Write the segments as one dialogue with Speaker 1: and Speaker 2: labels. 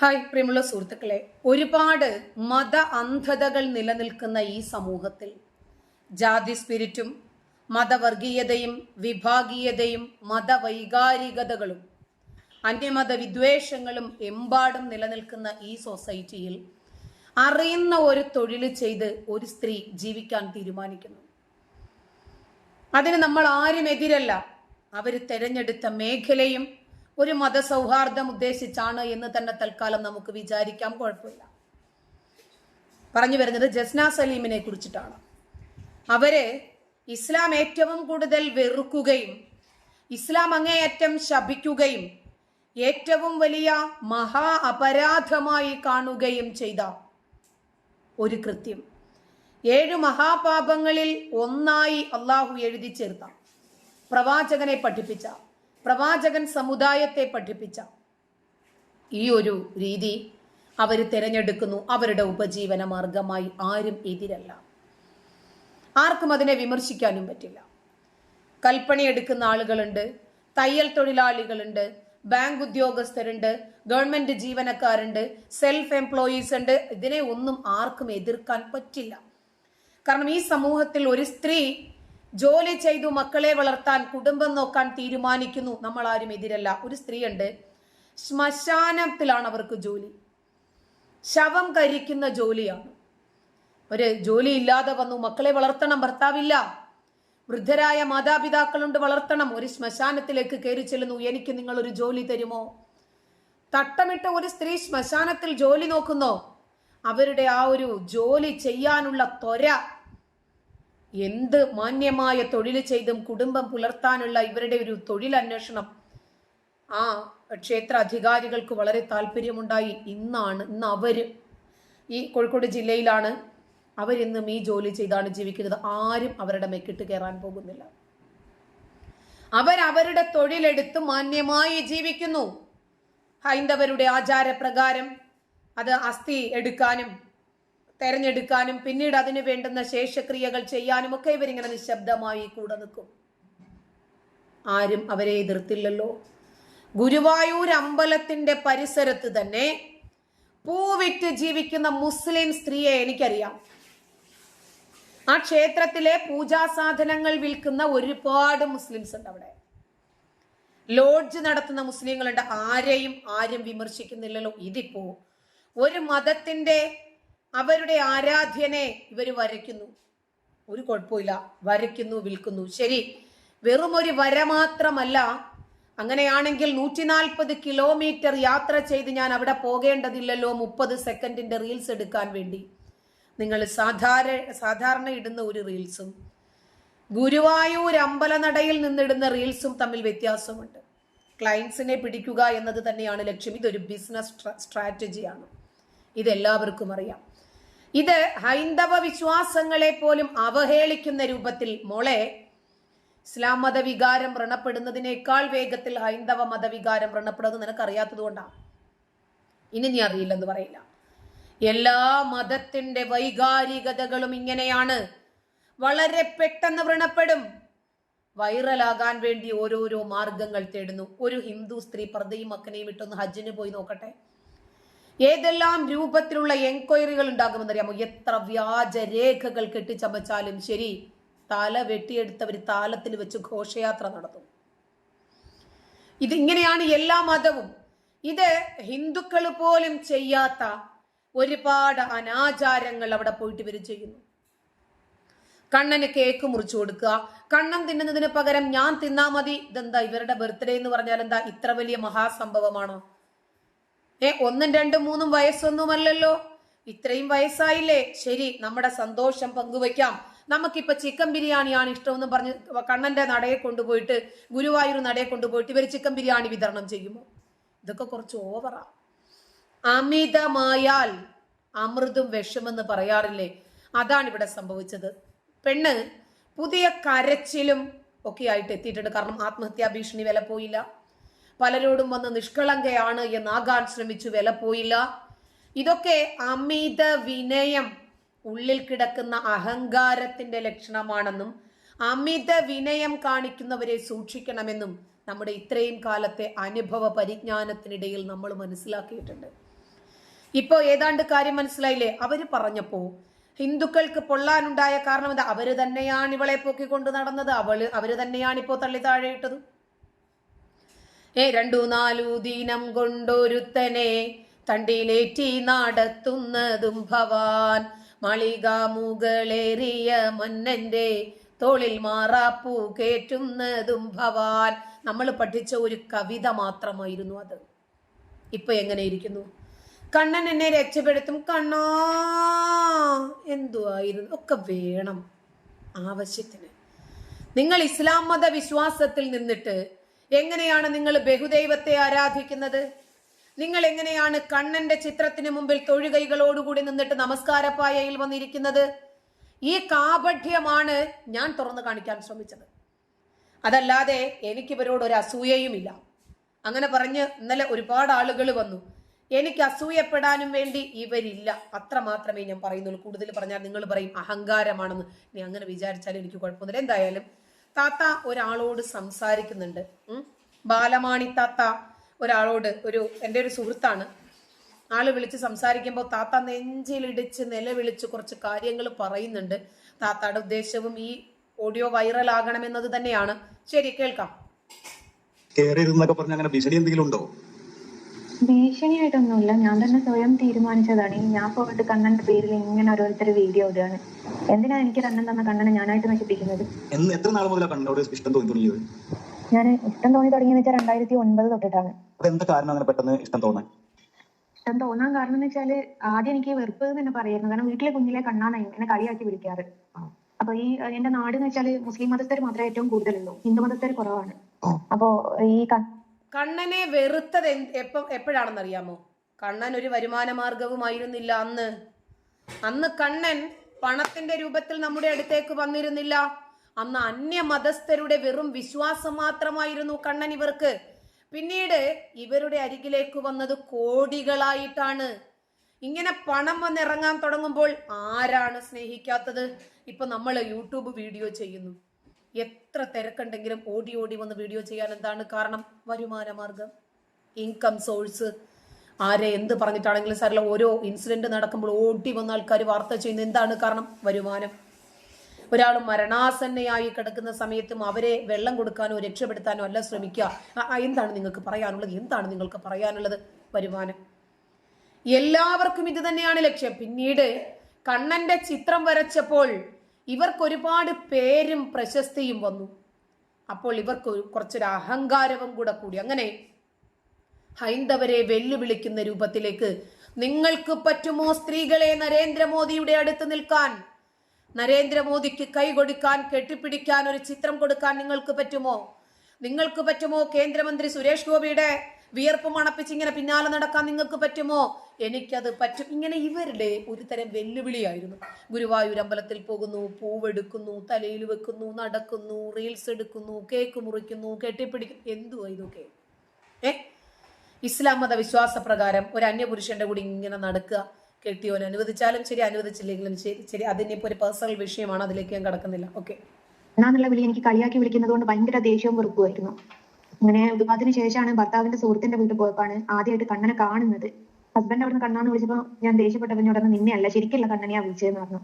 Speaker 1: Hi പ്രിയമുള്ള സുഹൃത്തുക്കളെ. ഒരുപാട് മത അന്ധതകൾ നിലനിൽക്കുന്ന ഈ സമൂഹത്തിൽ ജാതി സ്പിരിറ്റും മതവർഗീയതയും വിഭാഗീയതയും മതവൈകാരികതകളും അന്യമത വിദ്വേഷങ്ങളും എമ്പാടും നിലനിൽക്കുന്ന ഈ സൊസൈറ്റിയിൽ അറിയുന്ന ഒരു തൊഴിൽ ചെയ്ത് ഒരു സ്ത്രീ ജീവിക്കാൻ തീരുമാനിക്കുന്നു. അതിന് നമ്മൾ ആരും എതിരല്ല അവർ തെരഞ്ഞെടുത്ത മേഖലയും ഒരു മതസൗഹാർദ്ദം ഉദ്ദേശിച്ചാണ് എന്ന് തന്നെ തൽക്കാലം നമുക്ക് വിചാരിക്കാം. കുഴപ്പമില്ല. പറഞ്ഞു വരുന്നത് ജസ്ന സലീമിനെ കുറിച്ചിട്ടാണ്. അവരെ ഇസ്ലാം ഏറ്റവും കൂടുതൽ വെറുക്കുകയും ഇസ്ലാം അങ്ങേയറ്റം ശപിക്കുകയും ഏറ്റവും വലിയ മഹാ അപരാധമായി കാണുകയും ചെയ്ത ഒരു കൃത്യം. ഏഴു മഹാപാപങ്ങളിൽ ഒന്നായി അള്ളാഹു എഴുതി ചേർത്ത. പ്രവാചകനെ പഠിപ്പിച്ച പ്രവാചകൻ സമുദായത്തെ പഠിപ്പിച്ച ഈ ഒരു രീതി അവർ തിരഞ്ഞെടുക്കുന്നു. അവരുടെ ഉപജീവന മാർഗമായി ആരും എതിരല്ല. ആർക്കും അതിനെ വിമർശിക്കാനും പറ്റില്ല. കൽപ്പണി എടുക്കുന്ന ആളുകളുണ്ട് തയ്യൽ തൊഴിലാളികളുണ്ട് ബാങ്ക് ഉദ്യോഗസ്ഥരുണ്ട് ഗവൺമെന്റ് ജീവനക്കാരുണ്ട് സെൽഫ് എംപ്ലോയീസ് ഉണ്ട്. ഇതിനെ ഒന്നും ആർക്കും എതിർക്കാൻ പറ്റില്ല. കാരണം ഈ സമൂഹത്തിൽ ഒരു സ്ത്രീ ജോലി ചെയ്തു മക്കളെ വളർത്താൻ കുടുംബം നോക്കാൻ തീരുമാനിക്കുന്നു. നമ്മൾ ആരും എതിരല്ല. ഒരു സ്ത്രീയുണ്ട്. ശ്മശാനത്തിലാണ് അവർക്ക് ജോലി. ശവം കരിക്കുന്ന ജോലിയാണ്. ഒരു ജോലി ഇല്ലാതെ വന്നു. മക്കളെ വളർത്തണം. ഭർത്താവില്ല. വൃദ്ധരായ മാതാപിതാക്കളുണ്ട്. വളർത്തണം. ഒരു ശ്മശാനത്തിലേക്ക് കയറി ചെല്ലുന്നു. എനിക്ക് നിങ്ങൾ ഒരു ജോലി തരുമോ? തട്ടമിട്ട ഒരു സ്ത്രീ ശ്മശാനത്തിൽ ജോലി നോക്കുന്നോ? അവരുടെ ആ ഒരു ജോലി ചെയ്യാനുള്ള ത്വര എന്ത് മാന്യമായ തൊഴിൽ ചെയ്തും കുടുംബം പുലർത്താനുള്ള ഇവരുടെ ഒരു തൊഴിലന്വേഷണം ആ ക്ഷേത്ര അധികാരികൾക്ക് വളരെ താല്പര്യമുണ്ടായി. ഇന്നാണ് ഇന്ന് അവർ ഈ കോഴിക്കോട് ജില്ലയിലാണ് അവരിന്നും ഈ ജോലി ചെയ്താണ് ജീവിക്കുന്നത്. ആരും അവരുടെ മെക്കിട്ട് കയറാൻ പോകുന്നില്ല. അവരവരുടെ തൊഴിലെടുത്ത് മാന്യമായി ജീവിക്കുന്നു. ഹൈന്ദവരുടെ ആചാരപ്രകാരം അത് അസ്ഥി എടുക്കാനും തെരഞ്ഞെടുക്കാനും പിന്നീട് അതിന് വേണ്ടുന്ന ശേഷക്രിയകൾ ചെയ്യാനും ഒക്കെ ഇവരിങ്ങനെ നിശബ്ദമായി കൂടെ നിൽക്കും. ആരും അവരെ എതിർത്തില്ലല്ലോ. ഗുരുവായൂർ അമ്പലത്തിന്റെ പരിസരത്ത് തന്നെ പൂവിറ്റ് ജീവിക്കുന്ന മുസ്ലിം സ്ത്രീയെ എനിക്കറിയാം. ആ ക്ഷേത്രത്തിലെ പൂജാ സാധനങ്ങൾ വിൽക്കുന്ന ഒരുപാട് മുസ്ലിംസ് ഉണ്ട് അവിടെ. ലോഡ്ജ് നടത്തുന്ന മുസ്ലിങ്ങളുണ്ട് ആരെയും ആരും വിമർശിക്കുന്നില്ലല്ലോ. ഇതിപ്പോ ഒരു മതത്തിന്റെ അവരുടെ ആരാധ്യനെ ഇവർ വരയ്ക്കുന്നു. ഒരു കുഴപ്പമില്ല. വരയ്ക്കുന്നു വിൽക്കുന്നു. ശരി. വെറും ഒരു വര മാത്രമല്ല അങ്ങനെയാണെങ്കിൽ നൂറ്റി നാൽപ്പത് കിലോമീറ്റർ യാത്ര ചെയ്ത് ഞാൻ അവിടെ പോകേണ്ടതില്ലല്ലോ മുപ്പത് സെക്കൻഡിന്റെ റീൽസ് എടുക്കാൻ വേണ്ടി. നിങ്ങൾ സാധാരണ സാധാരണ ഇടുന്ന ഒരു റീൽസും ഗുരുവായൂർ അമ്പലനടയിൽ നിന്നിടുന്ന റീൽസും തമ്മിൽ വ്യത്യാസമുണ്ട്. ക്ലയൻസിനെ പിടിക്കുക എന്നത് തന്നെയാണ് ലക്ഷ്യം. ഇതൊരു ബിസിനസ് സ്ട്രാറ്റജിയാണ്. ഇതെല്ലാവർക്കും അറിയാം. ഇത് ഹൈന്ദവ വിശ്വാസങ്ങളെ പോലും അവഹേളിക്കുന്ന രൂപത്തിൽ മോളെ ഇസ്ലാം മതവികാരം വ്രണപ്പെടുന്നതിനേക്കാൾ വേഗത്തിൽ ഹൈന്ദവ മതവികാരം വ്രണപ്പെടുന്നത് നിനക്ക് അറിയാത്തത് കൊണ്ടാണ് ഇനി നീ അറിയില്ലെന്ന് പറയില്ല. എല്ലാ മതത്തിന്റെ വൈകാരികതകളും ഇങ്ങനെയാണ്. വളരെ പെട്ടെന്ന് വ്രണപ്പെടും. വൈറലാകാൻ വേണ്ടി ഓരോരോ മാർഗങ്ങൾ തേടുന്നു. ഒരു ഹിന്ദു സ്ത്രീ പ്രതയും മക്കനെയും ഇട്ടൊന്ന് ഹജ്ജിന് പോയി നോക്കട്ടെ. ഏതെല്ലാം രൂപത്തിലുള്ള എൻക്വയറികൾ ഉണ്ടാകുമെന്നറിയാമോ? എത്ര വ്യാജ രേഖകൾ കെട്ടിച്ചമച്ചാലും ശരി തല വെട്ടിയെടുത്തവർ താലത്തിൽ വെച്ച് ഘോഷയാത്ര നടത്തും. ഇതിങ്ങനെയാണ് എല്ലാ മതവും. ഇത് ഹിന്ദുക്കൾ പോലും ചെയ്യാത്ത ഒരുപാട് അനാചാരങ്ങൾ അവിടെ പോയിട്ട് ഇവർ ചെയ്യുന്നു. കണ്ണന് കേക്ക് മുറിച്ചു കൊടുക്കുക. കണ്ണൻ തിന്നുന്നതിന് പകരം ഞാൻ തിന്നാ മതി. ഇതെന്താ ഇവരുടെ ബർത്ത്ഡേ എന്ന് പറഞ്ഞാൽ എന്താ ഇത്ര വലിയ മഹാസംഭവമാണോ? ഏ ഒന്നും രണ്ടും മൂന്നും വയസ്സൊന്നുമല്ലല്ലോ. ഇത്രയും വയസ്സായില്ലേ? ശരി നമ്മുടെ സന്തോഷം പങ്കുവയ്ക്കാം. നമുക്കിപ്പോൾ ചിക്കൻ ബിരിയാണിയാണ് ഇഷ്ടമെന്ന് പറഞ്ഞ് കണ്ണന്റെ നടയെ കൊണ്ടുപോയിട്ട് ഗുരുവായൂർ നടയെ കൊണ്ടുപോയിട്ട് ഇവർ ചിക്കൻ ബിരിയാണി വിതരണം ചെയ്യുമോ? ഇതൊക്കെ കുറച്ച് ഓവറാ അമിതമായാൽ അമൃതും വിഷമെന്ന് പറയാറില്ലേ? അതാണ് ഇവിടെ സംഭവിച്ചത്. പെണ്ണ് പുതിയ കരച്ചിലും ഒക്കെ ആയിട്ട് എത്തിയിട്ടുണ്ട്. കാരണം ആത്മഹത്യാ ഭീഷണി വില പോയില്ല. പലരോടും വന്ന് നിഷ്കളങ്കയാണ് എന്നാകാൻ ശ്രമിച്ചു വില പോയില്ല. ഇതൊക്കെ അമിത വിനയം ഉള്ളിൽ കിടക്കുന്ന അഹങ്കാരത്തിന്റെ ലക്ഷണമാണെന്നും അമിത വിനയം കാണിക്കുന്നവരെ സൂക്ഷിക്കണമെന്നും നമ്മുടെ ഇത്രയും കാലത്തെ അനുഭവ പരിജ്ഞാനത്തിനിടയിൽ നമ്മൾ മനസ്സിലാക്കിയിട്ടുണ്ട്. ഇപ്പോൾ ഏതാണ്ട് കാര്യം മനസ്സിലായില്ലേ? അവർ പറഞ്ഞപ്പോൾ ഹിന്ദുക്കൾക്ക് പൊള്ളാനുണ്ടായ കാരണം എന്താ? അവർ തന്നെയാണ് ഇവളെ പൊക്കിക്കൊണ്ട് നടന്നത്. അവൾ അവർ തന്നെയാണ് ഇപ്പോൾ തള്ളി താഴെയിട്ടത്. രണ്ടു നാലു ദീനം കൊണ്ടൊരുത്തനെ തണ്ടിലേറ്റി നടത്തുന്നതും ഭവാൻ. മാളിക മുകളേറിയ മന്നന്റെ തോളിൽ മാറാപ്പൂ കേറ്റുന്നതും ഭവാൻ. നമ്മൾ പഠിച്ച ഒരു കവിത മാത്രമായിരുന്നു അത്. ഇപ്പൊ എങ്ങനെ ഇരിക്കുന്നു? കണ്ണൻ എന്നെ രക്ഷപ്പെടുത്തും. കണ്ണാ എന്തുവായിരുന്നു? ഒക്കെ വേണം ആവശ്യത്തിന്. നിങ്ങൾ ഇസ്ലാം മത വിശ്വാസത്തിൽ നിന്നിട്ട് എങ്ങനെയാണ് നിങ്ങൾ ബഹുദൈവത്തെ ആരാധിക്കുന്നത്? നിങ്ങൾ എങ്ങനെയാണ് കണ്ണന്റെ ചിത്രത്തിന് മുമ്പിൽ തൊഴുകൈകളോടുകൂടി നിന്നിട്ട് നമസ്കാരപ്പായയിൽ വന്നിരിക്കുന്നത്? ഈ കാപഠ്യമാണ് ഞാൻ തുറന്നു കാണിക്കാൻ ശ്രമിച്ചത്. അതല്ലാതെ എനിക്കിവരോട് ഒരു അസൂയയുമില്ല. അങ്ങനെ പറഞ്ഞ് ഇന്നലെ ഒരുപാട് ആളുകൾ വന്നു. എനിക്ക് അസൂയപ്പെടാനും വേണ്ടി ഇവരില്ല. അത്ര മാത്രമേ ഞാൻ പറയുന്നുള്ളൂ. കൂടുതൽ പറഞ്ഞാൽ നിങ്ങൾ പറയും അഹങ്കാരമാണെന്ന്. നീ അങ്ങനെ വിചാരിച്ചാൽ എനിക്ക് കുഴപ്പമൊന്നുമില്ല. എന്തായാലും താത്ത ഒരാളോട് സംസാരിക്കുന്നുണ്ട്. ബാലമാണി താത്ത ഒരാളോട് ഒരു എന്റെ ഒരു സുഹൃത്താണ്. ആൾ വിളിച്ച് സംസാരിക്കുമ്പോൾ താത്ത നെഞ്ചിലിടിച്ച് നിലവിളിച്ച് കുറച്ച് കാര്യങ്ങൾ പറയുന്നുണ്ട്. താത്തയുടെ ഉദ്ദേശവും ഈ ഓഡിയോ വൈറൽ ആകണമെന്നത് തന്നെയാണ്. ശരി കേൾക്കാം.
Speaker 2: കയറരുതെന്നൊക്കെ പറഞ്ഞ അങ്ങനെ ഭീഷണി എന്തെങ്കിലും ഉണ്ടോ?
Speaker 3: ഭീഷണിയായിട്ടൊന്നുമില്ല. ഞാൻ തന്നെ സ്വയം തീരുമാനിച്ചതാണ്. ഞാൻ പോയിട്ട് കണ്ണന്റെ പേരിൽ ഇങ്ങനെ ഓരോരുത്തർ വീഡിയോ ഇടുകയാണ്. എന്തിനാ എനിക്ക് കണ്ണൻ തന്ന കണ്ണനെ ഞാനായിട്ട് നശിപ്പിക്കുന്നത്?
Speaker 2: എന്ന് എത്ര നാൾ മുതലാണ് ഇഷ്ടം തോന്നി തുടങ്ങിയത്
Speaker 3: ഞാൻ ഇഷ്ടം തോന്നി തുടങ്ങിയെന്ന് വെച്ചാൽ രണ്ടായിരത്തി ഒൻപത് തൊട്ടിട്ടാണ്
Speaker 2: അത് കാരണം അങ്ങനെ പെട്ടെന്ന് ഇഷ്ടം തോന്നാൻ?
Speaker 3: ഇഷ്ടം തോന്നാൻ കാരണം എന്ന് വെച്ചാൽ ആദ്യം എനിക്ക് വെറുപ്പ് എന്ന് തന്നെ പറയായിരുന്നു. കാരണം വീട്ടിലെ കുഞ്ഞിലെ കണ്ണാണ് എന്നെ കളിയാക്കി വിളിക്കാറ്. അപ്പൊ ഈ എന്റെ നാട് എന്ന് വെച്ചാൽ മുസ്ലിം മതസ്ഥർ മാത്രമേ ഏറ്റവും കൂടുതലുള്ളൂ. ഹിന്ദു മതസ്ഥർ കുറവാണ്. അപ്പോ ഈ
Speaker 1: കണ്ണനെ വെറുത്തത് എപ്പം എപ്പോഴാണെന്നറിയാമോ? കണ്ണൻ ഒരു വരുമാന മാർഗവുമായിരുന്നില്ല അന്ന്. അന്ന് കണ്ണൻ പണത്തിന്റെ രൂപത്തിൽ നമ്മുടെ അടുത്തേക്ക് വന്നിരുന്നില്ല. അന്ന് അന്യ മതസ്ഥരുടെ വെറും വിശ്വാസം മാത്രമായിരുന്നു കണ്ണൻ ഇവർക്ക്. പിന്നീട് ഇവരുടെ അരികിലേക്ക് വന്നത് കോടികളായിട്ടാണ്. ഇങ്ങനെ പണം വന്നിറങ്ങാൻ തുടങ്ങുമ്പോൾ ആരാണ് സ്നേഹിക്കാത്തത്? ഇപ്പൊ നമ്മൾ യൂട്യൂബ് വീഡിയോ ചെയ്യുന്നു. എത്ര തിരക്കുണ്ടെങ്കിലും ഓടി ഓടി വന്ന് വീഡിയോ ചെയ്യാൻ എന്താണ് കാരണം? വരുമാന മാർഗം. ഇൻകം സോഴ്സ് ആരെ എന്ത് പറഞ്ഞിട്ടാണെങ്കിലും സാറില്ല ഓരോ ഇൻസിഡന്റ് നടക്കുമ്പോൾ ഓടി വന്ന ആൾക്കാർ വാർത്ത ചെയ്യുന്നത് എന്താണ് കാരണം? വരുമാനം. ഒരാൾ മരണാസന്നയായി കിടക്കുന്ന സമയത്തും അവരെ വെള്ളം കൊടുക്കാനോ രക്ഷപ്പെടുത്താനോ അല്ല ശ്രമിക്കുക. എന്താണ് നിങ്ങൾക്ക് പറയാനുള്ളത്? എന്താണ് നിങ്ങൾക്ക് പറയാനുള്ളത്? വരുമാനം. എല്ലാവർക്കും ഇത് തന്നെയാണ് ലക്ഷ്യം. പിന്നീട് കണ്ണന്റെ ചിത്രം വരച്ചപ്പോൾ ഇവർക്ക് ഒരുപാട് പേരും പ്രശസ്തിയും വന്നു. അപ്പോൾ ഇവർക്ക് കുറച്ചൊരു അഹങ്കാരവും കൂടെ കൂടി. അങ്ങനെ ഹൈന്ദവരെ വെല്ലുവിളിക്കുന്ന രൂപത്തിലേക്ക് നിങ്ങൾക്ക് പറ്റുമോ സ്ത്രീകളെ നരേന്ദ്രമോദിയുടെ അടുത്ത് നിൽക്കാൻ? നരേന്ദ്രമോദിക്ക് കൈ കൊടുക്കാൻ കെട്ടിപ്പിടിക്കാൻ ഒരു ചിത്രം കൊടുക്കാൻ നിങ്ങൾക്ക് പറ്റുമോ? നിങ്ങൾക്ക് പറ്റുമോ കേന്ദ്രമന്ത്രി സുരേഷ് ഗോപിയുടെ വിയർപ്പ് മണപ്പിച്ച് ഇങ്ങനെ പിന്നാലെ നടക്കാൻ നിങ്ങൾക്ക് പറ്റുമോ? എനിക്കത് പറ്റും. ഇങ്ങനെ ഇവരുടെ ഒരു തരം വെല്ലുവിളിയായിരുന്നു. ഗുരുവായൂർ അമ്പലത്തിൽ പോകുന്നു പൂവെടുക്കുന്നു തലയിൽ വെക്കുന്നു നടക്കുന്നു റീൽസ് എടുക്കുന്നു കേക്ക് മുറിക്കുന്നു കെട്ടിപ്പിടിക്കുന്നു. എന്തുവാ ഇതൊക്കെ? ഏ? ഇസ്ലാം മത വിശ്വാസ പ്രകാരം ഒരു അന്യപുരുഷന്റെ കൂടി ഇങ്ങനെ നടക്കുക കെട്ടിയോൻ അനുവദിച്ചാലും ശരി അനുവദിച്ചില്ലെങ്കിലും ശരി ശരി അതിനിപ്പോ ഒരു പേഴ്സണൽ വിഷയമാണ് അതിലേക്ക് ഞാൻ കടക്കുന്നില്ല. ഓക്കെ
Speaker 3: എന്നാന്നുള്ള വിളി എനിക്ക് കളിയാക്കി വിളിക്കുന്നത് കൊണ്ട് ഭയങ്കര ദേഷ്യവും വെറുപ്പുമായിരുന്നു അങ്ങനെ വിവാഹത്തിന് ശേഷമാണ് ഭർത്താവിന്റെ സുഹൃത്തിന്റെ വീട്ടിൽ പോയപ്പോഴാണ് ആദ്യമായിട്ട് കണ്ണനെ കാണുന്നത്. ഹസ്ബൻഡ് അവിടുന്ന് കണ്ണാന്ന് വിളിച്ചപ്പോ ഞാൻ ദേഷ്യപ്പെട്ടവനോട് നിന്നെയല്ല ശരിക്കുള്ള കണ്ണനെയാ വിളിച്ചതെന്ന് പറഞ്ഞു.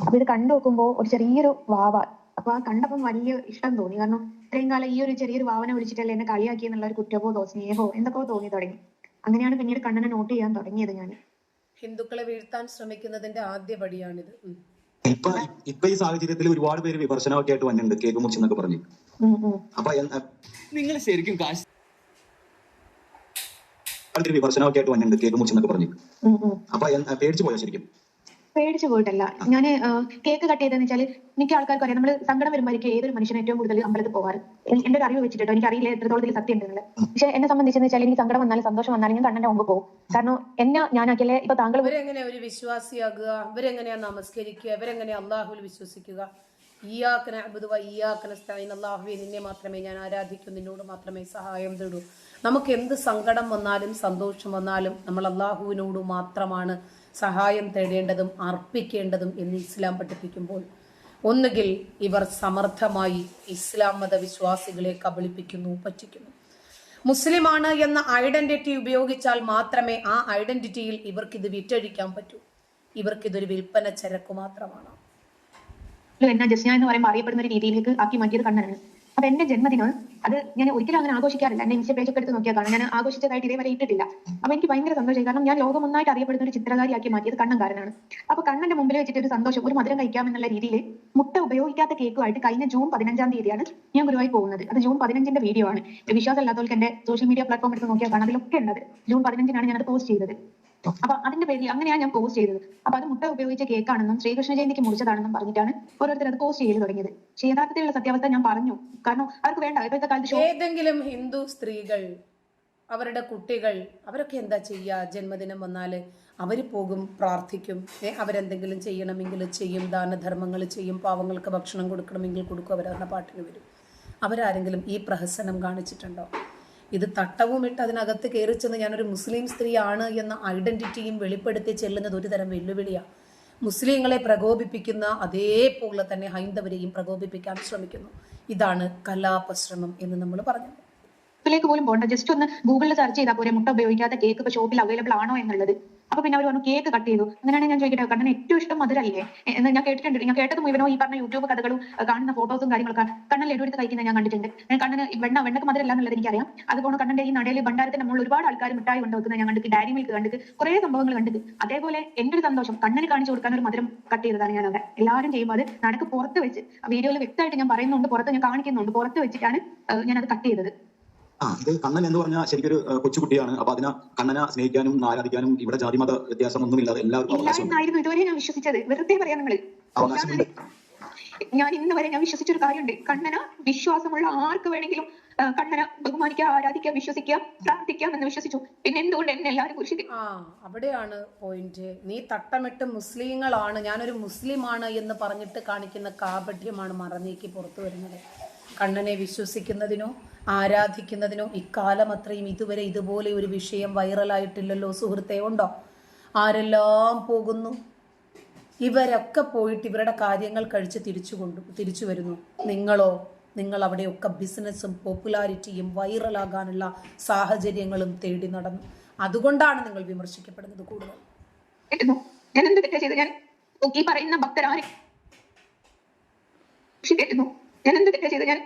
Speaker 3: അപ്പൊ ഇത് കണ്ടു നോക്കുമ്പോ ഒരു ചെറിയൊരു വാവ. അപ്പൊ ആ കണ്ടപ്പം വലിയ ഇഷ്ടം തോന്നി. കാരണം ഇത്രയും കാലം ഈ ഒരു ചെറിയൊരു വാവനെ വിളിച്ചിട്ടല്ലേ എന്നെ കളിയാക്കി എന്നുള്ള ഒരു കുറ്റബോധോ സ്നേഹമോ എന്തൊക്കെയോ തോന്നി തുടങ്ങി. അങ്ങനെയാണ് പിന്നീട് കണ്ണനെ നോട്ട് ചെയ്യാൻ തുടങ്ങിയത് ഞാൻ
Speaker 1: ഹിന്ദുക്കളെ വീഴ്ത്താൻ ശ്രമിക്കുന്നതിന്റെ ആദ്യ പടിയാണിത്.
Speaker 2: ഇപ്പൊ ഇപ്പൊ ഈ സാഹചര്യത്തിൽ ഒരുപാട് പേര് വിമർശനമൊക്കെ ആയിട്ട് വന്നിട്ടുണ്ട് കേക്ക് മുറിച്ചെന്നൊക്കെ പറഞ്ഞു. അപ്പൊ
Speaker 4: നിങ്ങൾ ശരിക്കും കാശ്
Speaker 2: വിമർശനമൊക്കെ ആയിട്ട് വന്നിട്ടുണ്ട് കേക്ക് മുറിച്ചെന്നൊക്കെ പറഞ്ഞു. അപ്പൊ പേടിച്ചു പോയോ ശരിക്കും
Speaker 3: പേടിച്ചു പോയിട്ടല്ല. ഞാൻ കേക്ക് കട്ട് ചെയ്തെന്ന് വെച്ചാൽ മിക്ക ആൾക്കാർക്കും അറിയാം. നമ്മൾ സങ്കടം വരുമ്പോഴേക്കും ഏതൊരു മനുഷ്യനും ഏറ്റവും കൂടുതൽ അമ്പലത്തിൽ പോകാറ്. എന്റെ ഒരു അറിവ് വെച്ചിട്ടോ എനിക്ക് അറിയില്ല എത്രത്തോളം ഇതിൽ സത്യം ഉണ്ടെന്നുള്ളത് പക്ഷെ എന്നെ സംബന്ധിച്ചെന്ന് വെച്ചാൽ എനിക്ക് സങ്കടം വന്നാലും സന്തോഷം വന്നാലും ഞാൻ കണ്ണന്റെ മുമ്പ് പോകും. കാരണം എന്നെ ഞാനാക്കിയാലേ ഇപ്പൊ താങ്കൾ
Speaker 1: ഒരു വിശ്വാസിയാകുക? ഇവരെങ്ങനെയാ നമസ്കരിക്കുക? ഇവരെങ്ങനെയാ അള്ളാഹുവിൽ വിശ്വസിക്കുക? നിന്നെ മാത്രമേ ഞാൻ ആരാധിക്കൂ. നിന്നോട് മാത്രമേ സഹായം തേടൂ. നമുക്ക് എന്ത് സങ്കടം വന്നാലും സന്തോഷം വന്നാലും നമ്മൾ അള്ളാഹുവിനോട് മാത്രമാണ് സഹായം തേടേണ്ടതും അർപ്പിക്കേണ്ടതും എന്ന് ഇസ്ലാം പഠിപ്പിക്കുമ്പോൾ ഒന്നുകിൽ ഇവർ സമർത്ഥമായി ഇസ്ലാം മതവിശ്വാസികളെ കബളിപ്പിക്കുന്നു പറ്റിക്കുന്നു മുസ്ലിമാണ് എന്ന ഐഡന്റിറ്റി ഉപയോഗിച്ചാൽ മാത്രമേ ആ ഐഡന്റിറ്റിയിൽ ഇവർക്കിത് വിറ്റഴിക്കാൻ പറ്റൂ. ഇവർക്കിതൊരു വിൽപ്പന ചരക്ക് മാത്രമാണ്.
Speaker 3: എന്നാ പറയുമ്പോൾ അറിയപ്പെടുന്ന രീതിയിലേക്ക് ആക്കി മാറ്റിയത് കണ്ണനാണ്. അപ്പൊ എന്റെ ജന്മദിനം അത് ഞാൻ ഒരിക്കലും അങ്ങനെ ആഘോഷിക്കാറില്ല. ഇൻസ്റ്റ പേജ് ഒക്കെ എടുത്ത് നോക്കിയാൽ കാണാം. ഞാൻ ആഘോഷിച്ചതായിട്ട് ഇതേവരെ ഇട്ടിട്ടില്ല. അപ്പൊ എനിക്ക് ഭയങ്കര സന്തോഷമായി. കാരണം ഞാൻ ലോകം ഒന്നായിട്ട് അറിയപ്പെടുന്ന ഒരു ചിത്രകാരിയാക്കി മാറ്റിയത് കണ്ണൻ കാരനാണ്. അപ്പൊ കണ്ണന്റെ മുമ്പിൽ വെച്ചിട്ട് ഒരു സന്തോഷം ഒരു മധുരം കഴിക്കാമെന്നുള്ള രീതിയിൽ മുട്ട ഉപയോഗിക്കാത്ത കേക്കുമായിട്ട് കഴിഞ്ഞ ജൂൺ പതിനഞ്ചാം തീയതിയാണ് ഞാൻ ഗുരുവായി പോകുന്നത്. അത് ജൂൺ പതിനഞ്ചിന്റെ വീഡിയോ ആണ്. വിശ്വാസമില്ലാത്തവർക്ക് എന്റെ സോഷ്യൽ മീഡിയ പ്ലാറ്റ്ഫോം എടുത്ത് നോക്കിയാൽ കാണാം. അതിലൊക്കെ ഉണ്ടത് ജൂൺ പതിനഞ്ചിനാണ് ഞാനത് പോസ്റ്റ് ചെയ്തത്. അപ്പൊ അതിന്റെ പേരിൽ അങ്ങനെയാണ് ഞാൻ പോസ്റ്റ് ചെയ്തത്. അപ്പൊ അത് മുട്ട ഉപയോഗിച്ച കേക്കാണെന്നും ശ്രീകൃഷ്ണ ജയന്തിക്ക് മുറിച്ചതാണെന്നും പറഞ്ഞിട്ടാണ് ഓരോരുത്തർ അത് പോസ്റ്റ് ചെയ്ത് തുടങ്ങിയത്. പക്ഷേ യഥാർത്ഥത്തിലുള്ള സത്യാവസ്ഥ ഞാൻ പറഞ്ഞു. കാരണം അവർക്ക് വേണ്ട ഇപ്പോഴത്തെ കാലത്ത്
Speaker 1: ഏതെങ്കിലും ഹിന്ദു സ്ത്രീകൾ അവരുടെ കുട്ടികൾ അവരൊക്കെ എന്താ ചെയ്യുക ജന്മദിനം വന്നാൽ അവർ പോകും പ്രാർത്ഥിക്കും. അവരെന്തെങ്കിലും ചെയ്യണമെങ്കിൽ ചെയ്യും ദാനധർമ്മങ്ങൾ ചെയ്യും പാവങ്ങൾക്ക് ഭക്ഷണം കൊടുക്കണമെങ്കിൽ കൊടുക്കും അവരവരുടെ പാട്ടിന് വരും. അവരാരെങ്കിലും ഈ പ്രഹസനം കാണിച്ചിട്ടുണ്ടോ? ഇത് തട്ടവും ഇട്ട് അതിനകത്ത് കയറി ചെന്ന് ഞാനൊരു മുസ്ലിം സ്ത്രീയാണ് എന്ന ഐഡന്റിറ്റിയും വെളിപ്പെടുത്തി ചെല്ലുന്നത് ഒരു തരം വെല്ലുവിളിയാണ് മുസ്ലിങ്ങളെ പ്രകോപിപ്പിക്കുന്ന അതേപോലെ തന്നെ ഹൈന്ദവരെയും പ്രകോപിപ്പിക്കാൻ ശ്രമിക്കുന്നു. ഇതാണ് കലാപശ്രമം എന്ന് നമ്മൾ പറഞ്ഞത്.
Speaker 3: ലേക്ക് പോലും പോകണ്ട ജസ്റ്റ് ഒന്ന് ഗൂഗിളിൽ സെർച്ച് ചെയ്താൽ പോരെ. മുട്ട ഉപയോഗിക്കാത്ത കേക്ക് ഇപ്പൊ ഷോപ്പിൽ അവൈലബിൾ ആണോ എന്നുള്ളത്. അപ്പൊ പിന്നെ അവർ പറഞ്ഞു കേക്ക് കട്ട് ചെയ്തു. അങ്ങനെയാണെങ്കിൽ ഞാൻ ചോദിക്കട്ടെ കണ്ണന് ഏറ്റവും ഇഷ്ടം മധുരല്ലേ? എന്ന് ഞാൻ കേട്ടിട്ടുണ്ട്. ഞാൻ കേട്ടത് മുഴുവനോ ഈ പറഞ്ഞ യൂട്യൂബ് കഥകളും കാണുന്ന ഫോട്ടോസും കാര്യങ്ങളൊക്കെ കണ്ണൻ ലഡു എടുത്ത് കഴിക്കുന്നത് ഞാൻ കണ്ടിട്ടുണ്ട്. ഞാൻ കണ്ണന് വെണ്ണ വെണ്ണക്ക് മധുരല്ല എന്നുള്ളത് എനിക്കറിയാം. അതുകൊണ്ട് കണ്ണന്റെ ഈ നടയിൽ ഭണ്ഡാരത്തിന്റെ മുകളിൽ ഒരുപാട് ആൾക്കാർ മിഠായി കൊണ്ട് വെക്കുന്നത് ഞാൻ കണ്ടിട്ട് ഡയറി മിൽക്ക് കണ്ടിട്ട് കുറെ സംഭവങ്ങൾ കണ്ടിട്ട്. അതേപോലെ എന്റെ ഒരു സന്തോഷം കണ്ണന് കാണിച്ചു കൊടുക്കാൻ ഒരു മധുരം കട്ട് ചെയ്തതാണ് ഞാൻ അവിടെ എല്ലാവരും ചെയ്യുമ്പോൾ അത് നടക്ക് പുറത്ത് വെച്ച് വീഡിയോയിൽ വ്യക്തമായിട്ട് ഞാൻ പറയുന്നുണ്ട് പുറത്ത് ഞാൻ കാണിക്കുന്നുണ്ട് പുറത്ത് വെച്ചിട്ടാണ് ഞാൻ അത് കട്ട് ചെയ്തത്.
Speaker 2: ആ ഇത് കണ്ണൻ എന്ന് പറഞ്ഞാൽ ശരിക്കൊരു കൊച്ചുകുട്ടിയാണ്. അപ്പൊ അതിനെ കണ്ണനെ സ്നേഹിക്കാനും ആരാധിക്കാനും ഇവിടെ ജാതി മത വ്യത്യാസം ഒന്നുമില്ലാതെ എല്ലാവർക്കും അവകാശമുണ്ട്.
Speaker 3: ഇതുവരെ ഞാൻ വിശ്വസിച്ചത്. വെറുതെ പറയാം നിങ്ങൾ
Speaker 2: അവകാശമുണ്ട്.
Speaker 3: ഞാൻ ഇന്ന് വരെ ഞാൻ വിശ്വസിച്ചൊരു കാര്യമുണ്ട്. കണ്ണന വിശ്വാസമുള്ള ആർക്ക് വേണമെങ്കിലും കണ്ണന ബഹുമാനിക്കുക ആരാധിക്കുക വിശ്വസിക്കുക പ്രാർത്ഥിക്കാം എന്ന് വിശ്വസിച്ചു. പിന്നെ എന്തുകൊണ്ട് എന്നെ എല്ലാവരും കുറിച്ച്
Speaker 1: ആ അവിടെയാണ് പോയിന്റ്. നീ തട്ടമിട്ട് മുസ്ലിങ്ങളാണ് ഞാനൊരു മുസ്ലിമാണ് എന്ന് പറഞ്ഞിട്ട് കാണിക്കുന്ന കാപഠ്യമാണ് മറനീക്കി പുറത്തു വരുന്നത്. കണ്ണനെ വിശ്വസിക്കുന്നതിനോ ആരാധിക്കുന്നതിനോ ഇക്കാലം അത്രയും ഇതുവരെ ഇതുപോലെ ഒരു വിഷയം വൈറലായിട്ടില്ലല്ലോ സുഹൃത്തെ ഉണ്ടോ? ആരെല്ലാം പോകുന്നു? ഇവരൊക്കെ പോയിട്ട് ഇവരുടെ കാര്യങ്ങൾ കഴിച്ച് തിരിച്ചു കൊണ്ടു തിരിച്ചു വരുന്നു. നിങ്ങളോ നിങ്ങൾ അവിടെയൊക്കെ ബിസിനസ്സും പോപ്പുലാരിറ്റിയും വൈറലാകാനുള്ള സാഹചര്യങ്ങളും തേടി നടന്നു. അതുകൊണ്ടാണ് നിങ്ങൾ വിമർശിക്കപ്പെടുന്നത് കൂടുതൽ.
Speaker 3: ഞാൻ എന്ത് ഞാൻ ഈ പറയുന്ന ഭക്തരാരെ ഞാൻ എന്ത് തെറ്റാ ചെയ്ത് ഞാൻ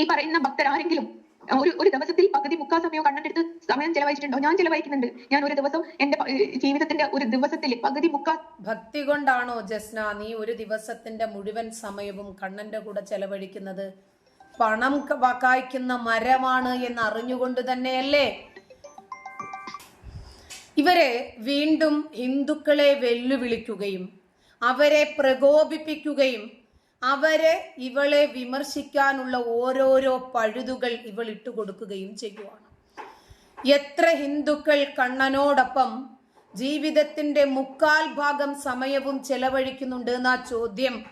Speaker 3: ഈ പറയുന്ന ഭക്തരാരെങ്കിലും ഒരു ഒരു ദിവസത്തിൽ പകുതി മുക്കാൽ സമയം അടുത്ത് സമയം ചെലവഴിച്ചിട്ടുണ്ടോ? ഞാൻ ചെലവഴിക്കുന്നുണ്ട്. ഞാൻ ഒരു ദിവസം എന്റെ ജീവിതത്തിന്റെ ഒരു ദിവസത്തിൽ പകുതി മുക്കാൽ
Speaker 1: ഭക്തി കൊണ്ടാണോ ജസ്ന നീ ഒരു ദിവസത്തിന്റെ മുഴുവൻ സമയവും കണ്ണന്റെ കൂടെ ചെലവഴിക്കുന്നത്? പണം കായ്ക്കുന്ന മരമാണ് എന്ന് അറിഞ്ഞുകൊണ്ട് തന്നെയല്ലേ? ഇവരെ വീണ്ടും ഹിന്ദുക്കളെ വെല്ലുവിളിക്കുകയും അവരെ പ്രകോപിപ്പിക്കുകയും അവരെ ഇവളെ വിമർശിക്കാനുള്ള ഓരോരോ പഴുതുകൾ ഇവൾ ഇട്ടുകൊടുക്കുകയും ചെയ്യുവാണ്. എത്ര ഹിന്ദുക്കൾ കണ്ണനോടൊപ്പം ജീവിതത്തിന്റെ മുക്കാൽ ഭാഗം സമയവും ചെലവഴിക്കുന്നുണ്ട് എന്നാ ചോദ്യം.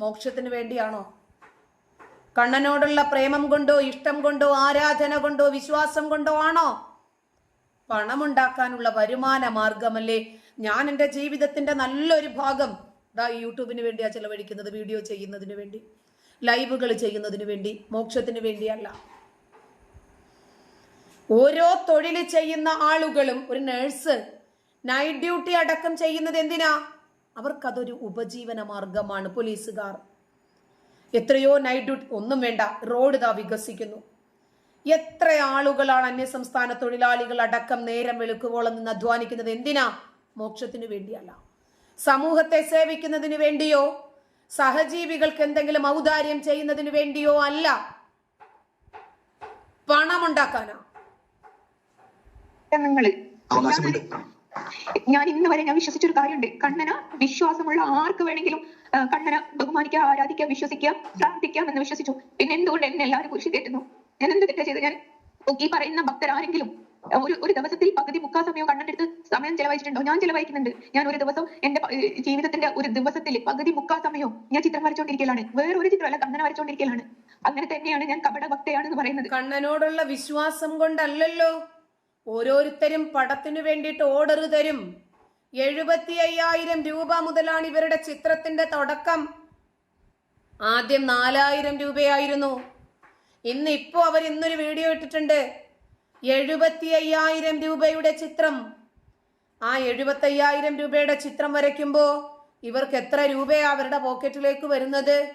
Speaker 1: മോക്ഷത്തിന് വേണ്ടിയാണോ? കണ്ണനോടുള്ള പ്രേമം കൊണ്ടോ ഇഷ്ടം കൊണ്ടോ ആരാധന കൊണ്ടോ വിശ്വാസം കൊണ്ടോ ആണോ? പണമുണ്ടാക്കാനുള്ള വരുമാന മാർഗമല്ലേ? ഞാൻ എന്റെ ജീവിതത്തിന്റെ നല്ലൊരു ഭാഗം ദാ യൂട്യൂബിന് വേണ്ടിയാ ചെലവഴിക്കുന്നത് വീഡിയോ ചെയ്യുന്നതിന് വേണ്ടി ലൈവുകൾ ചെയ്യുന്നതിന് വേണ്ടി മോക്ഷത്തിന് വേണ്ടിയല്ല. ഓരോ തൊഴിൽ ചെയ്യുന്ന ആളുകളും ഒരു നേഴ്സ് നൈറ്റ് ഡ്യൂട്ടി അടക്കം ചെയ്യുന്നത് എന്തിനാ? അവർക്കതൊരു ഉപജീവന മാർഗമാണ് പോലീസുകാർ. എത്രയോ നൈറ്റ് ഡ്യൂട്ടി ഒന്നും വേണ്ട റോഡ് ഇതാ വികസിക്കുന്നു. എത്ര ആളുകളാണ് അന്യസംസ്ഥാന തൊഴിലാളികൾ അടക്കം നേരം വെളുക്കുവോളം നിന്ന് അധ്വാനിക്കുന്നത് എന്തിനാ? മോക്ഷത്തിന് വേണ്ടിയല്ല. സമൂഹത്തെ സേവിക്കുന്നതിന് വേണ്ടിയോ? സഹജീവികൾക്ക് എന്തെങ്കിലും ഔദാര്യം ചെയ്യുന്നതിന് വേണ്ടിയോ അല്ല. പണമുണ്ടാക്കാനാ.
Speaker 3: ഞാൻ ഇന്ന് വരെ ഞാൻ വിശ്വസിച്ചൊരു കാര്യമുണ്ട്. കണ്ണന വിശ്വാസമുള്ള ആർക്ക് വേണമെങ്കിലും കണ്ണന് ബഹുമാനിക്കുക ആരാധിക്കുക വിശ്വസിക്കുക പ്രാർത്ഥിക്കാം എന്ന് വിശ്വസിച്ചു. പിന്നെ എന്തുകൊണ്ട് എന്നെ എല്ലാവരും കുറിച്ച് തെറ്റുന്നു? ഞാൻ എന്ത് തെറ്റാ ചെയ്ത് ഞാൻ ഈ പറയുന്ന ഭക്തരാരെങ്കിലും ഒരു ഒരു ദിവസത്തിൽ പകുതി മുക്കാൽ സമയം കണ്ണന്റെ അടുത്ത് സമയം ചെലവഴിച്ചിട്ടുണ്ടോ? ഞാൻ ചെലവഴിക്കുന്നുണ്ട്. ഞാൻ ഒരു ദിവസം എന്റെ ജീവിതത്തിന്റെ ഒരു ദിവസത്തിൽ പകുതി മുക്കാൽ സമയവും ഞാൻ ചിത്രം വരച്ചോണ്ടിരിക്കലാണ്. വേറെ ഒരു ചിത്രമല്ല കണ്ണനെ വരച്ചോണ്ടിരിക്കലാണ്. അങ്ങനെ തന്നെയാണ് ഞാൻ കപട ഭക്തയാണെന്ന് പറയുന്നത്.
Speaker 1: കണ്ണനോടുള്ള വിശ്വാസം കൊണ്ടല്ലല്ലോ. ഓരോരുത്തരും പടത്തിനു വേണ്ടിയിട്ട് ഓർഡർ തരും. എഴുപത്തി അയ്യായിരം രൂപ മുതലാണ് ഇവരുടെ ചിത്രത്തിന്റെ തുടക്കം. ആദ്യം നാലായിരം രൂപയായിരുന്നു. ഇന്ന് ഇപ്പോ അവർ ഇന്നൊരു വീഡിയോ ഇട്ടിട്ടുണ്ട്. എഴുപത്തി അയ്യായിരം രൂപയുടെ ചിത്രം. ആ എഴുപത്തി അയ്യായിരം രൂപയുടെ ചിത്രം വരയ്ക്കുമ്പോ ഇവർക്ക് എത്ര രൂപയാണ് അവരുടെ പോക്കറ്റിലേക്ക് വരുന്നത്?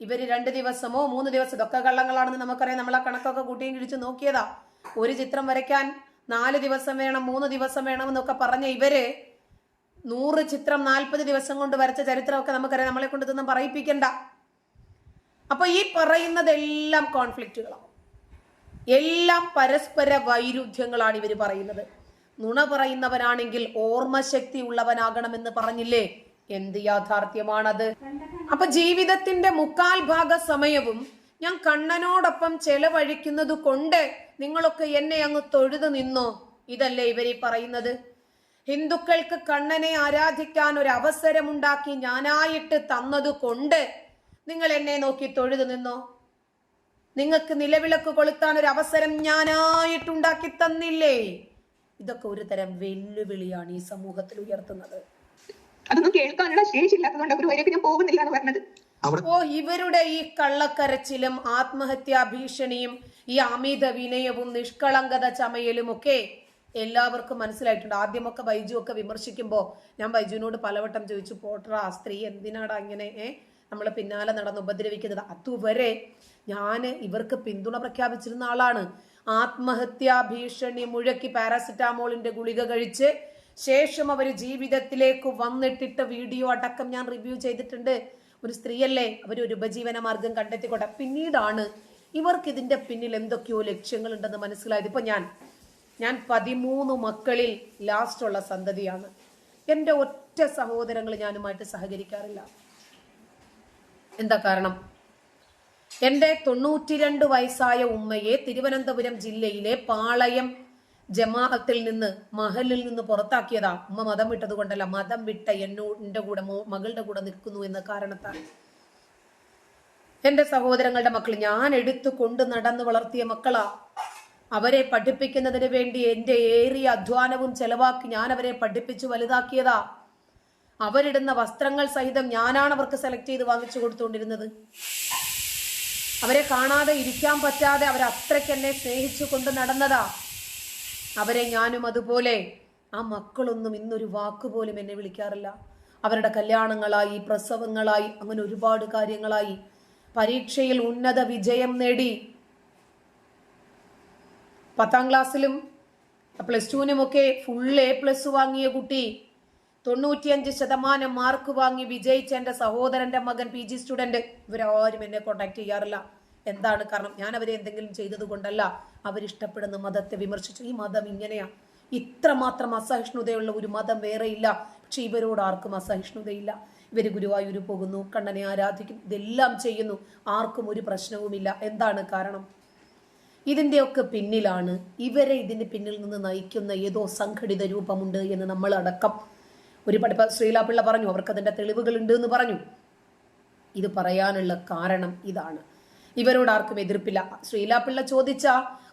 Speaker 1: ഇവർ രണ്ട് ദിവസമോ മൂന്ന് ദിവസം ഇതൊക്കെ കള്ളങ്ങളാണെന്ന് നമുക്കറിയാം. നമ്മൾ ആ കണക്കൊക്കെ കൂട്ടിയും കിഴിച്ച് നോക്കിയതാ. ഒരു ചിത്രം വരയ്ക്കാൻ നാല് ദിവസം വേണം മൂന്ന് ദിവസം വേണം എന്നൊക്കെ പറഞ്ഞ ഇവർ നൂറ് ചിത്രം നാൽപ്പത് ദിവസം കൊണ്ട് വരച്ച ചരിത്രമൊക്കെ നമുക്കറിയാം. നമ്മളെ കൊണ്ട് ഇതൊന്നും പറയിപ്പിക്കണ്ട. അപ്പൊ ഈ പറയുന്നതെല്ലാം കോൺഫ്ലിക്റ്റുകളാണ് എല്ലാം പരസ്പര വൈരുദ്ധ്യങ്ങളാണ് ഇവർ പറയുന്നത്. നുണ പറയുന്നവനാണെങ്കിൽ ഓർമ്മശക്തി ഉള്ളവനാകണമെന്ന് പറഞ്ഞില്ലേ? എന്ത് യാഥാർത്ഥ്യമാണത്? അപ്പൊ ജീവിതത്തിന്റെ മുക്കാൽ ഭാഗ സമയവും ഞാൻ കണ്ണനോടൊപ്പം ചെലവഴിക്കുന്നത് കൊണ്ട് നിങ്ങളൊക്കെ എന്നെ അങ്ങ് തൊഴുതു നിന്നോ? ഇതല്ലേ ഇവരീ പറയുന്നത്. ഹിന്ദുക്കൾക്ക് കണ്ണനെ ആരാധിക്കാൻ ഒരു അവസരമുണ്ടാക്കി ഞാനായിട്ട് തന്നത് കൊണ്ട് നിങ്ങൾ എന്നെ നോക്കി തൊഴുതു നിന്നോ? നിങ്ങൾക്ക് നിലവിളക്ക് കൊളുത്താൻ ഒരു അവസരം ഞാനായിട്ടുണ്ടാക്കി തന്നില്ലേ? ഇതൊക്കെ ഒരു തരം വെല്ലുവിളിയാണ് ഈ സമൂഹത്തിൽ ഉയർത്തുന്നത്.
Speaker 3: അതൊന്നും കേൾക്കാനുള്ള ശേഷി ഇല്ലാത്തതുകൊണ്ട് ഒരു വരെയൊക്കെ ഞാൻ പോകുന്നില്ല എന്ന് പറഞ്ഞത്.
Speaker 1: ഓ ഇവരുടെ ഈ കള്ളക്കരച്ചിലും ആത്മഹത്യാ ഭീഷണിയും ഈ അമിത വിനയവും നിഷ്കളങ്കത ചമയലും ഒക്കെ എല്ലാവർക്കും മനസ്സിലായിട്ടുണ്ട്. ആദ്യമൊക്കെ ബൈജു ഒക്കെ വിമർശിക്കുമ്പോൾ ഞാൻ ബൈജുവിനോട് പലവട്ടം ചോദിച്ചു പോട്ടറ ആ സ്ത്രീ എന്തിനാടാ ഇങ്ങനെ ഏ? നമ്മൾ പിന്നാലെ നടന്ന് ഉപദ്രവിക്കുന്നത്. അതുവരെ ഞാൻ ഇവർക്ക് പിന്തുണ പ്രഖ്യാപിച്ചിരുന്ന ആളാണ്. ആത്മഹത്യാ ഭീഷണി മുഴക്കി പാരാസിറ്റാമോളിന്റെ ഗുളിക കഴിച്ച് ശേഷം അവർ ജീവിതത്തിലേക്ക് വന്നിട്ടിട്ട് വീഡിയോ അടക്കം ഞാൻ റിവ്യൂ ചെയ്തിട്ടുണ്ട്. ഒരു സ്ത്രീയല്ലേ അവർ ഒരു ഉപജീവന മാർഗം കണ്ടെത്തിക്കോട്ടെ. പിന്നീടാണ് ഇവർക്ക് ഇതിന്റെ പിന്നിൽ എന്തൊക്കെയോ ലക്ഷ്യങ്ങളുണ്ടെന്ന് മനസ്സിലായത്. ഇപ്പൊ ഞാൻ ഞാൻ പതിമൂന്ന് മക്കളിൽ ലാസ്റ്റ് ഉള്ള സന്തതിയാണ്. എന്റെ ഒറ്റ സഹോദരങ്ങൾ ഞാനുമായിട്ട് സഹകരിക്കാറില്ല. എന്താ കാരണം? എന്റെ തൊണ്ണൂറ്റിരണ്ട് വയസ്സായ ഉമ്മയെ തിരുവനന്തപുരം ജില്ലയിലെ പാളയം ജമാഅത്തിൽ നിന്ന് മഹലിൽ നിന്ന് പുറത്താക്കിയതാ. ഉമ്മ മതം വിട്ടത് കൊണ്ടല്ല. മതം വിട്ട എന്നോ എന്റെ കൂടെ മകളുടെ കൂടെ നിൽക്കുന്നു എന്ന കാരണത്താൽ. എന്റെ സഹോദരങ്ങളുടെ മക്കൾ ഞാൻ എടുത്തു കൊണ്ട് നടന്ന് വളർത്തിയ മക്കളാ. അവരെ പഠിപ്പിക്കുന്നതിന് വേണ്ടി എന്റെ ഏറിയ അധ്വാനവും ചെലവാക്കി ഞാൻ അവരെ പഠിപ്പിച്ചു വലുതാക്കിയതാ. അവരിടുന്ന വസ്ത്രങ്ങൾ സഹിതം ഞാനാണ് അവർക്ക് സെലക്ട് ചെയ്ത് വാങ്ങിച്ചു കൊടുത്തുകൊണ്ടിരുന്നത്. അവരെ കാണാതെ ഇരിക്കാൻ പറ്റാതെ അവർ അത്രയ്ക്ക് എന്നെ സ്നേഹിച്ചു കൊണ്ട് നടന്നതാ. അവരെ ഞാനും അതുപോലെ. ആ മക്കളൊന്നും ഇന്നൊരു വാക്കുപോലും എന്നെ വിളിക്കാറില്ല. അവരുടെ കല്യാണങ്ങളായി പ്രസവങ്ങളായി അങ്ങനെ ഒരുപാട് കാര്യങ്ങളായി. പരീക്ഷയിൽ ഉന്നത വിജയം നേടി. പത്താം ക്ലാസ്സിലും പ്ലസ് ടുവിനുമൊക്കെ ഫുൾ എ പ്ലസ് വാങ്ങിയ കുട്ടി. തൊണ്ണൂറ്റിയഞ്ച് ശതമാനം മാർക്ക് വാങ്ങി വിജയിച്ച എന്റെ സഹോദരന്റെ മകൻ പി ജി സ്റ്റുഡന്റ് ഇവരാരും എന്നെ കോണ്ടാക്ട് ചെയ്യാറില്ല. എന്താണ് കാരണം? ഞാൻ അവരെ എന്തെങ്കിലും ചെയ്തത് കൊണ്ടല്ല അവരിഷ്ടപ്പെടുന്ന മതത്തെ വിമർശിച്ചു. ഈ മതം ഇങ്ങനെയാണ് ഇത്രമാത്രം അസഹിഷ്ണുതയുള്ള ഒരു മതം വേറെയില്ല പക്ഷെ ഇവരോട് ആർക്കും അസഹിഷ്ണുതയില്ല. ഇവർ ഗുരുവായൂർ പോകുന്നു കണ്ണനെ ആരാധിക്കും ഇതെല്ലാം ചെയ്യുന്നു. ആർക്കും ഒരു പ്രശ്നവുമില്ല. എന്താണ് കാരണം? ഇതിന്റെയൊക്കെ പിന്നിലാണ് ഇവരെ ഇതിന് പിന്നിൽ നിന്ന് നയിക്കുന്ന ഏതോ സംഘടിത രൂപമുണ്ട് എന്ന് നമ്മൾ അടക്കം ഒരു പഠിപ്പ ശ്രീലാപിള്ള പറഞ്ഞു അവർക്ക് അതിന്റെ തെളിവുകളുണ്ട് എന്ന് പറഞ്ഞു. ഇത് പറയാനുള്ള കാരണം ഇതാണ്. ഇവരോട് ആർക്കും എതിർപ്പില്ല. ശ്രീലാപിള്ള ചോദിച്ച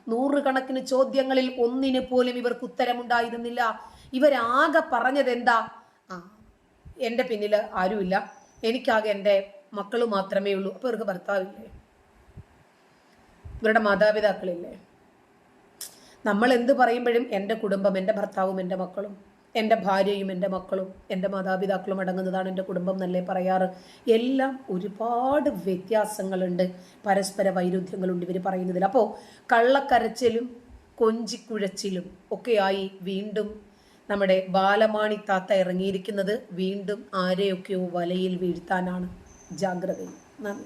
Speaker 1: നൂറുകണക്കിന് ചോദ്യങ്ങളിൽ ഒന്നിന് പോലും ഇവർക്ക് ഉത്തരമുണ്ടായിരുന്നില്ല. ഇവരാകെ പറഞ്ഞത് എന്താ? ആ എന്റെ പിന്നിൽ ആരുമില്ല. എനിക്കാകെ എന്റെ മക്കൾ മാത്രമേ ഉള്ളൂ. അപ്പോൾ ഇവർക്ക് ഭർത്താവില്ലേ? ഇവരുടെ മാതാപിതാക്കളില്ലേ? നമ്മൾ എന്ത് പറയുമ്പോഴും എന്റെ കുടുംബം എന്റെ ഭർത്താവും എന്റെ മക്കളും എന്റെ ഭാര്യയും എന്റെ മക്കളും എന്റെ മാതാപിതാക്കളും അടങ്ങുന്നതാണ് എന്റെ കുടുംബം എന്നല്ലേ പറയാറ്. എല്ലാം ഒരുപാട് വ്യത്യാസങ്ങളുണ്ട്. പരസ്പര വൈരുദ്ധ്യങ്ങളുണ്ട് ഇവർ പറയുന്നതിൽ. അപ്പോൾ കള്ളക്കരച്ചിലും കൊഞ്ചിക്കുഴച്ചിലും ഒക്കെയായി വീണ്ടും നമ്മുടെ ബാലമാണി താത്ത ഇറങ്ങിയിരിക്കുന്നത് വീണ്ടും ആരെയൊക്കെയോ വലയിൽ വീഴ്ത്താനാണ് ജാഗ്രതയും നന്ദി.